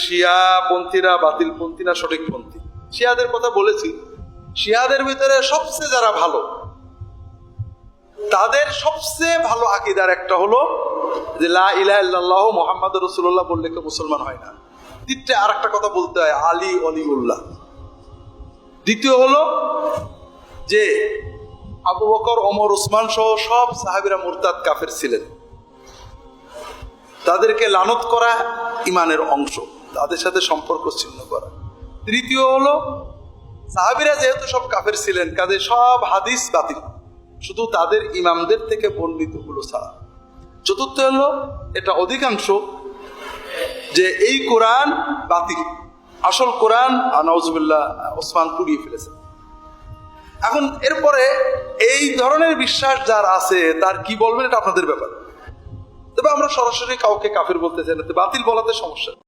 শিয়া পন্থীরা বাতিল পন্থী না সঠিক পন্থী শিয়াদের কথা বলেছি। শিয়াদের ভিতরে সবচেয়ে যারা ভালো, তাদের সবচেয়ে ভালো আকিদার একটা হলো যে লা ইলাহা মোহাম্মদ রসুল্লাহ বললে কেউ মুসলমান হয় না। দ্বিতীয় আর একটা কথা বলতে হয়, আলী অলিউল্লাহ। দ্বিতীয় হলো যে আবু বকর, ওমর, উসমান সহ সব সাহাবিরা মুরতাদ কাফের ছিলেন। তাদেরকে লানত করা ইমানের অংশ, তাদের সাথে সম্পর্ক ছিন্ন করা। তৃতীয় হলো, সাহাবিরা যেহেতু সব কাফের ছিলেন, কাজে সব হাদিস বাতিল। শুধু তাদের ইমামদের থেকে বর্ণিত হলো ছাড়া। চতুর্থ হলো, এটা অধিকাংশ যে এই কোরআন বাতিল। আসল কোরআন নওয়াজুবিল্লাহ ওসমান পুড়িয়ে ফেলেছে। এখন এরপরে এই ধরনের বিশ্বাস যার আছে, তার কি বলবেন এটা আপনাদের ব্যাপার। তবে আমরা সরাসরি কাউকে কাফের বলতে চাই না বাতিল বলাতে সমস্যা।